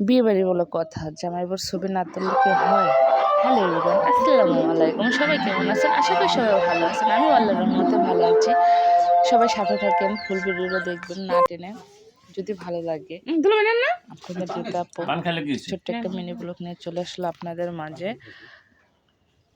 বিয়ে বাড়ি বলে কথা জামাইবাবুর ছবি না তুললে কি হয়? হ্যালো এভরিওয়ান আসসালামু আলাইকুম। সবাই কেমন আছেন? আশা করি সবাই ভালো আছেন। আমি আল্লাহর রহমতে ভালো আছি। সবাই সাথে থাকেন ফুল ভিডিওটা দেখবেন না টেনে যদি ভালো লাগে। না? আপনাদের? ছোট্ট একটা মিনি ব্লগ নিয়ে চলে আসলো আপনাদের মাঝে।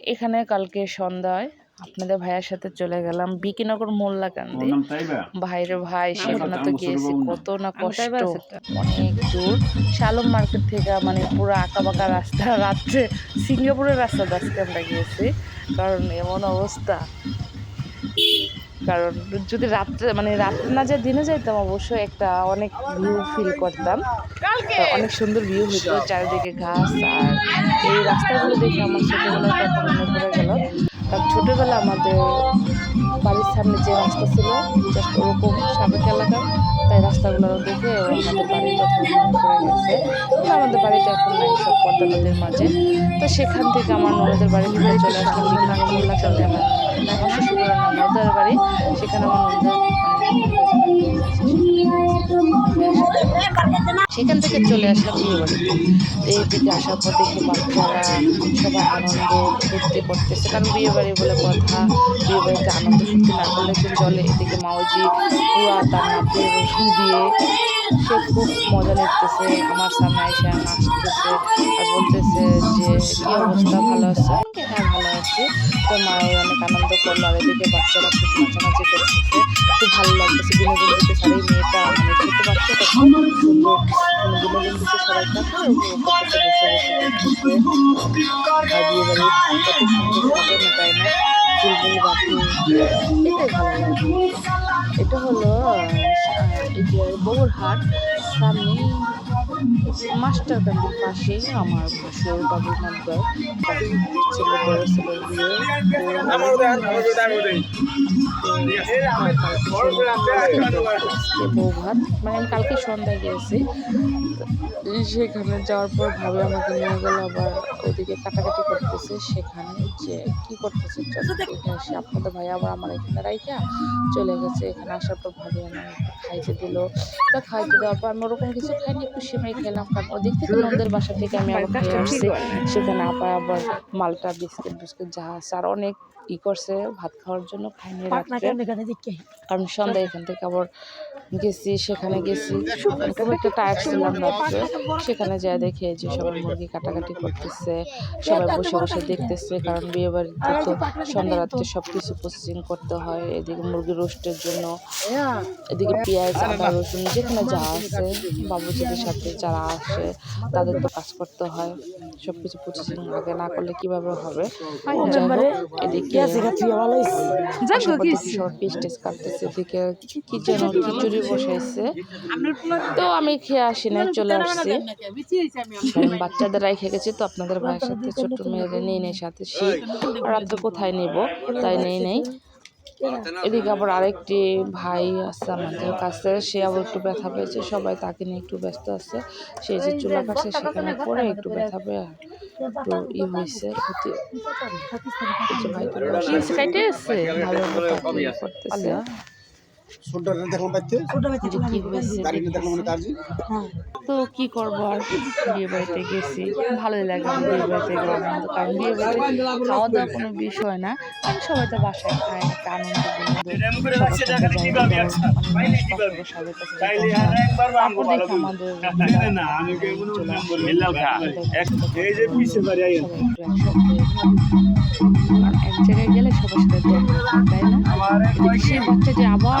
এখানে কালকে সন্ধ্যায় আপনাদের ভাইয়ের সাথে চলে গেলাম। বিকিনগর মোল্লাকান্দি। ভাইরে ভাই সেখানে তো গিয়েছি। কত না কষ্ট। অনেক দূর। শালম মার্কেট থেকে মানে পুরো আঁকা বাঁকা রাস্তা রাত্রে সিঙ্গাপুরের রাস্তা আজকে আমরা গিয়েছি। কারণ এমন অবস্থা। কারণ যদি রাত্রে মানে রাত্রে না যায় দিনে যাইতাম অবশ্যই একটা অনেক ভিউ ফিল করতাম। অনেক সুন্দর ভিউ হতো চারিদিকে ঘাস আর এই রাস্তাগুলো দেখে আমার ছোটোবেলার কথা মনে পড়ে গেল। কারণ ছোটোবেলা আমাদের বাড়ির সামনে যে রাস্তা ছিল জাস্ট ওরকম সাবেক এলাকা তাই রাস্তাগুলো দেখে আমাদের বাড়ির কথা পড়ে গেছে আমাদের বাড়িতে এখন নাই, সব পদ্মা মাঝে। তো সেখান থেকে আমার ননদের বাড়ি থেকে চলে আসলাম বিভিন্ন মোল্লা চলে আমার আমার বাড়ি। সেখানে আমার ননদের সেখান থেকে চলে আসলাম বিয়ে বাড়িতে তো এইদিকে আসার পর দেখি বাচ্চারা সবাই আনন্দ ফুর্তি করতেছে। কারণ বিয়ে বাড়ি বলে কথা বিয়ে বাড়িতে আনন্দ ফুর্তি না করলে তো চলে। এদিকে মাওজি পুরা তার নাকের রসুন দিয়ে সে খুব মজা নিতেছে। আমার সামনে এসে নাচতেছে আর বলতেছে যে, কি অবস্থা? ভালো আছে? হ্যাঁ আছি। তো মা অনেক আনন্দ করল আর এদিকে বাচ্চারা খুব নাচানাচি করতেছে খুব ভালো লাগতেছে বিনোদন আর এই মেয়েটা মানে ছোট বাচ্চাটা খুব সুন্দর মানে বিনোদন দিতে সবাই এটা হলো এই যে সামনে মাস্টার ক্যান্টির পাশেই আমার ভাসুর বাবুর মধ্যে ছিল বড় মানে আমি কালকে সন্ধ্যায় গিয়েছি। সেখানে যাওয়ার পর ভাবে আমাকে নিয়ে গেল আবার ওদিকে কাটাকাটি করতেছে সেখানে যে কি করতেছে চলো দেখে আপনাদের ভাই আবার আমার এখানে রাইকা চলে গেছে। এখানে আসার পর ভাবি আমার খাইতে দিল। তা খাইতে দেওয়ার পর আমি ওরকম কিছু খাইনি একটু সেমাই খেলাম কারণ ওদিক থেকে নন্দের বাসা থেকে আমি আবার খেয়ে আসছি সেখানে আবার আবার মালটা বিস্কুট বিস্কিট যা আছে আর অনেক ই করছে ভাত খাওয়ার জন্য খাইনি কারণ সন্ধ্যায় এখান থেকে আবার গেছি সেখানে গেছি। খুব একটা টায়ার্ড ছিলাম রাত্রে। সেখানে যা দেখে যে সবাই মুরগি কাটাকাটি করতেছে সবাই বসে বসে দেখতেছে কারণ বিয়ে বাড়িতে তো সন্ধ্যা রাত্রে সব কিছু প্রসেসিং করতে হয় এদিকে মুরগি রোস্টের জন্য এদিকে পেঁয়াজ আদা রসুন যেখানে যা আছে বাবুজিদের সাথে যারা আসে তাদের তো কাজ করতে হয়। সব কিছু প্রসেসিং আগে না করলে কীভাবে হবে? পিস কাটতেছে এদিকে কি যেন খিচুড়ি বসাইছে। তো আমি খেয়ে আসি না চলে আসছি। বাচ্চাদের রেখে গেছি তো আপনাদের ভাইয়ের সাথে ছোট মেয়েদের নেই নেই সাথে শীত আর রাত্রে কোথায় নেব? তাই নেই নেই। এদিকে আবার আরেকটি ভাই আছে আমাদের কাছে সে আবার একটু ব্যথা পেয়েছে সবাই তাকে নিয়ে একটু ব্যস্ত আছে। সে যে চুলা কাছে সেখানে পরে একটু ব্যথা পেয়ে একটু ই হয়েছে ক্ষতি ভাই করতেছে। দেখলাম পাইতে গাড়িটা দেখলাম মানে কাজি। তো কি করব আর? বিয়ে বাড়িতে গেছি। ভালোই লাগে বিয়ে বাড়িতে গেলাম কারণ বিয়ে বাড়িতে খাওয়া দাওয়া কোনো বিষয় না। সবাই তো বাসায় খায় একটা আনন্দ। এক- জায়গায় গেলে সবার সাথে দেখা তাই না? সেই বাচ্চা যে আবার